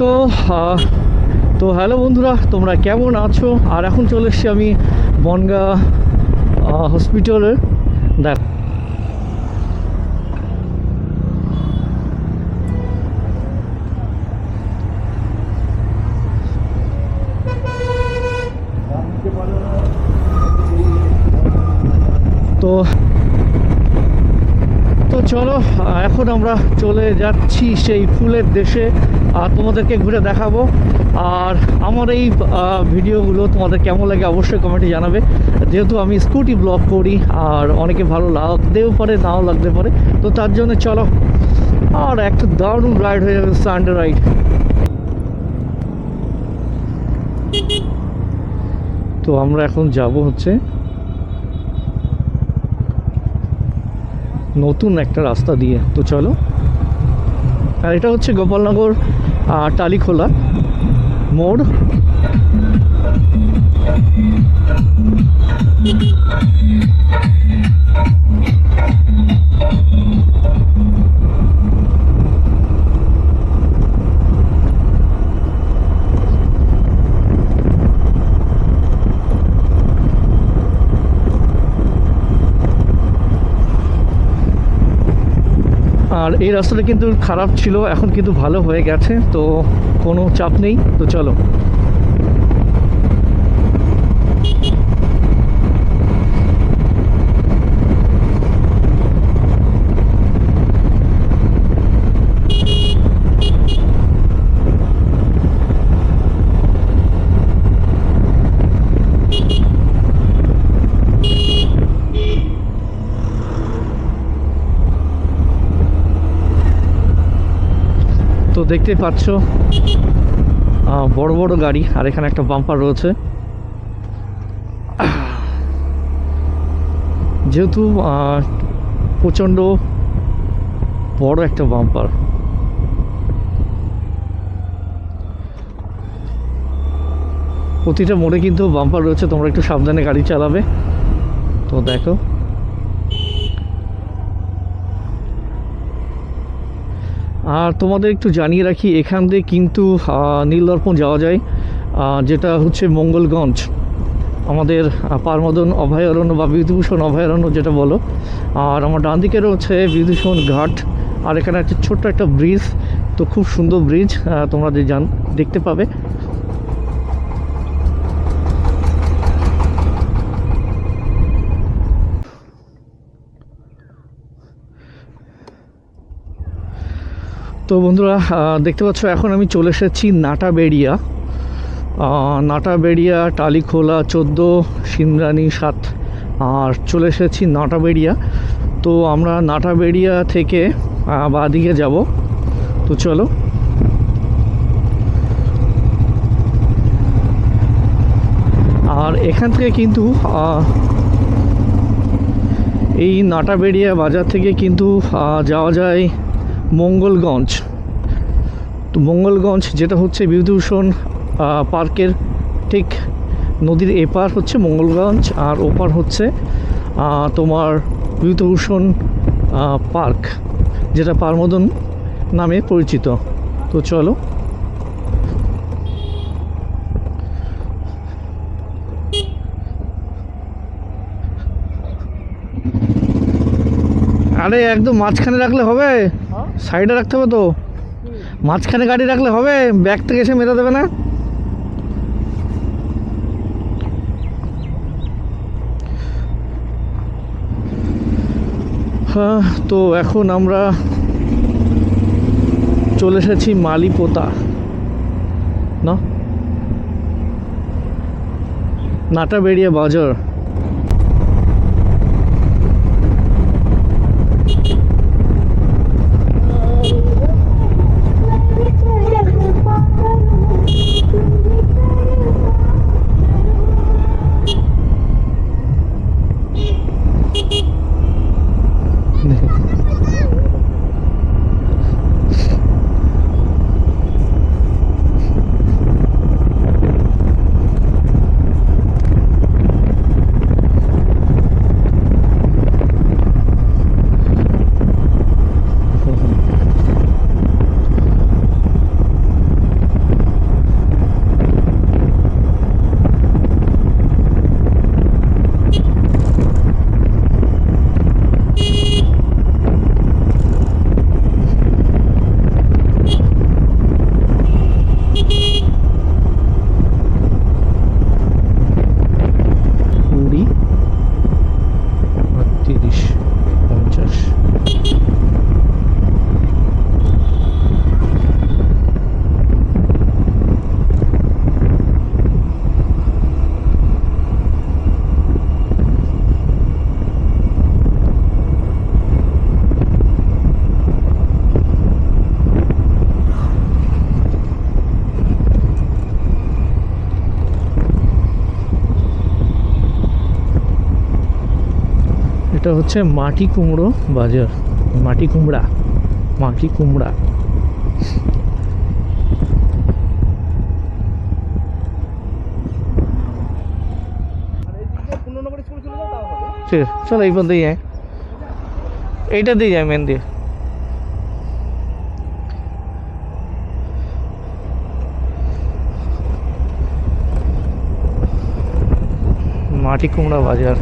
তো তো হ্যালো বন্ধুরা, তোমরা কেমন আছো? আর এখন চলে এসেছি আমি বনগা হসপিটালের দেখ। তো তো চলো এখন আমরা চলে যাচ্ছি সেই ফুলের দেশে, আর তোমাদেরকে ঘুরে দেখাবো। আর আমার এই ভিডিওগুলো তোমাদের কেমন লাগে অবশ্যই কমেন্টে জানাবে। যেহেতু আমি স্কুটি ব্লগ করি, আর অনেকে ভালো লাগতেও পারে, নাও লাগতে পারে, তো তার জন্য চলো। আর একটা দারুণ রাইড হয়ে যাবে সানডে রাইড তো আমরা এখন যাব হচ্ছে নতুন একটা রাস্তা দিয়ে। তো চলো। আর এটা হচ্ছে গোপালনগর টালিখোলা মোড়। আর এই রাস্তাটা কিন্তু খারাপ ছিল, এখন কিন্তু ভালো হয়ে গেছে, তো কোনো চাপ নেই, তো চলো। তো দেখতে পাচ্ছ বড় বড় গাড়ি আর এখানে একটা বাম্পার রয়েছে। যেহেতু আহ, প্রচণ্ড বড় একটা বাম্পার প্রতিটা মোড়ে কিন্তু বাম্পার রয়েছে তোমরা একটু সাবধানে গাড়ি চালাবে। তো দেখো। আর তোমাদের একটু জানিয়ে রাখি, এখান দিয়ে কিন্তু নীলদর্পণ যাওয়া যায় যেটা হচ্ছে মঙ্গলগঞ্জ। আমাদের পারমদন অভয়ারণ্য বা বিভূতিভূষণ অভয়ারণ্য যেটা বলো। আর আমার ডান দিকে রয়েছে বিভূতিভূষণ ঘাট, আর এখানে একটা ছোট্ট একটা ব্রিজ, তো খুব সুন্দর ব্রিজ তোমরা যে জান, দেখতে পাবে। তো বন্ধুরা দেখতে পাচ্ছ এখন আমি চলে এসেছি নাটা নাটাবেড়িয়া। আহ, নাটাবেড়িয়া টালিখোলা চোদ্দ সিন্দ্রানি সাত আর চলে এসেছি নাটাবেড়িয়া। তো আমরা নাটাবেড়িয়া থেকে আহ, বাঁদিকে যাব। তো চলো। আর এখান থেকে কিন্তু এই নাটাবেড়িয়া বাজার থেকে কিন্তু যাওয়া যায় মঙ্গলগঞ্জ। তো মঙ্গলগঞ্জ যেটা হচ্ছে বিভূতিভূষণ পার্কের ঠিক নদীর এপার হচ্ছে মঙ্গলগঞ্জ আর ওপার হচ্ছে তোমার বিভূতিভূষণ পার্ক, যেটা পারমদন নামে পরিচিত। তো চলো। আরে একদম মাঝখানে রাখলে হবে? সাইডে রাখতে হবে তো? মাঝখানে গাড়ি রাখলে হবে ব্যাগ থেকে এসে মেরে দেবে না? হ্যাঁ তো এখন আমরা চলে এসেছি মালিপোতা। না? নাটাবেড়িয়া বাজার। এটা হচ্ছে মাটি কুমড়ো বাজার মাটি কুমড়া মাটি কুমড়া। ঠিক আছে, চলো এই পর্যন্ত এইটা দিয়ে যায় মেন দিয়ে। মাটি কুমড়া বাজার।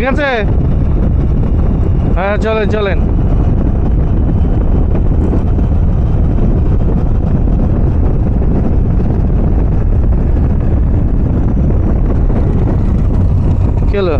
ঠিক আছে হ্যাঁ চলেন চলেন কি হলো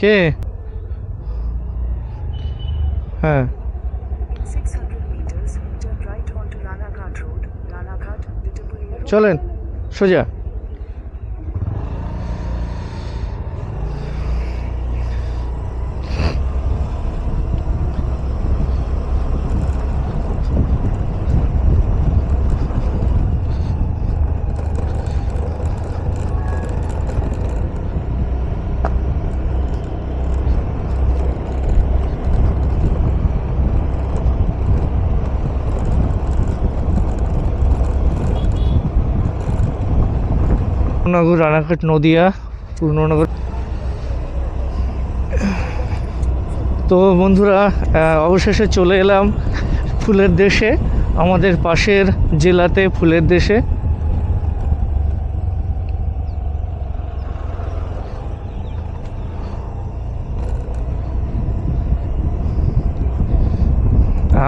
কে? হ্যাঁ। চলেন সোজা। নগর রানাঘাট, নদিয়া পূর্ণনগর তো বন্ধুরা অবশেষে চলে এলাম ফুলের দেশে, আমাদের পাশের জেলাতে ফুলের দেশে।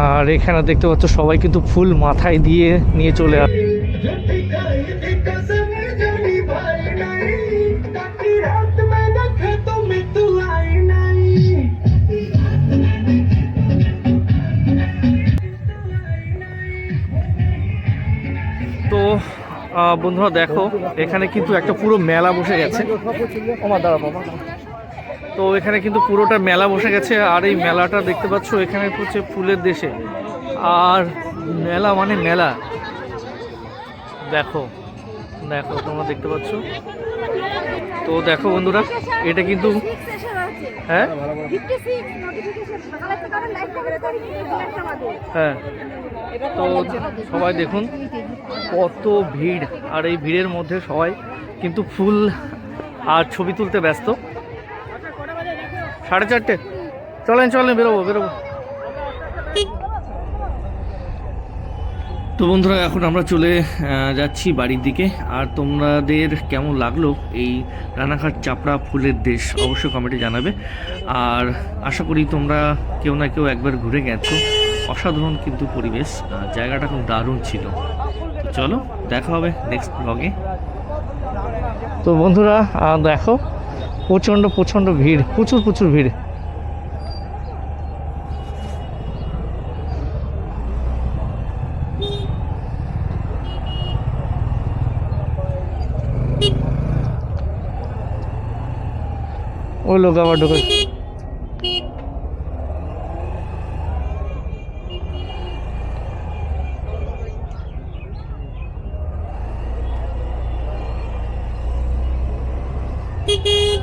আর এখানে দেখতে পাচ্ছ সবাই কিন্তু ফুল মাথায় দিয়ে নিয়ে চলে আসে বন্ধুরা দেখো এখানে কিন্তু একটা পুরো মেলা বসে গেছে। ওমা দাঁড়া বাবা। তো এখানে কিন্তু পুরোটা মেলা বসে গেছে আর এই মেলাটা দেখতে পাচ্ছ এখানে হচ্ছে ফুলের দেশে। আর মেলা মানে মেলা। দেখো দেখো তোমরা দেখতে পাচ্ছ। তো দেখো বন্ধুরা এটা কিন্তু হ্যাঁ? হ্যাঁ। তো সবাই দেখুন, কত ভিড়। আর এই ভিড়ের মধ্যে সবাই কিন্তু ফুল আর ছবি তুলতে ব্যস্ত। সাড়ে চারটে। চলেন চলেন, বেরোবো বেরোবো। তো বন্ধুরা, এখন আমরা চলে যাচ্ছি বাড়ির দিকে। আর তোমাদের কেমন লাগল এই রানাঘাট চাপড়া ফুলের দেশ? অবশ্যই কমেন্টে জানাবে। আর আশা করি তোমরা কেউ না কেউ একবার ঘুরে গেছো। অসাধারণ কিন্তু পরিবেশ জায়গাটা খুব দারুণ ছিল। চলো, দেখা হবে নেক্সট ব্লগে তো বন্ধুরা দেখো, প্রচণ্ড প্রচণ্ড ভিড়, প্রচুর প্রচুর ভিড়। ওই লোক আবার ঢুকে Hee hee.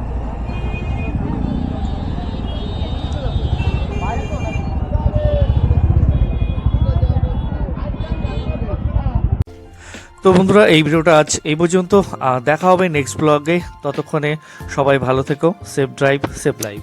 তো বন্ধুরা, এই ভিডিওটা আজ এই পর্যন্ত। দেখা হবে নেক্সট ব্লগে ততক্ষণে সবাই ভালো থেকো। Safe drive safe live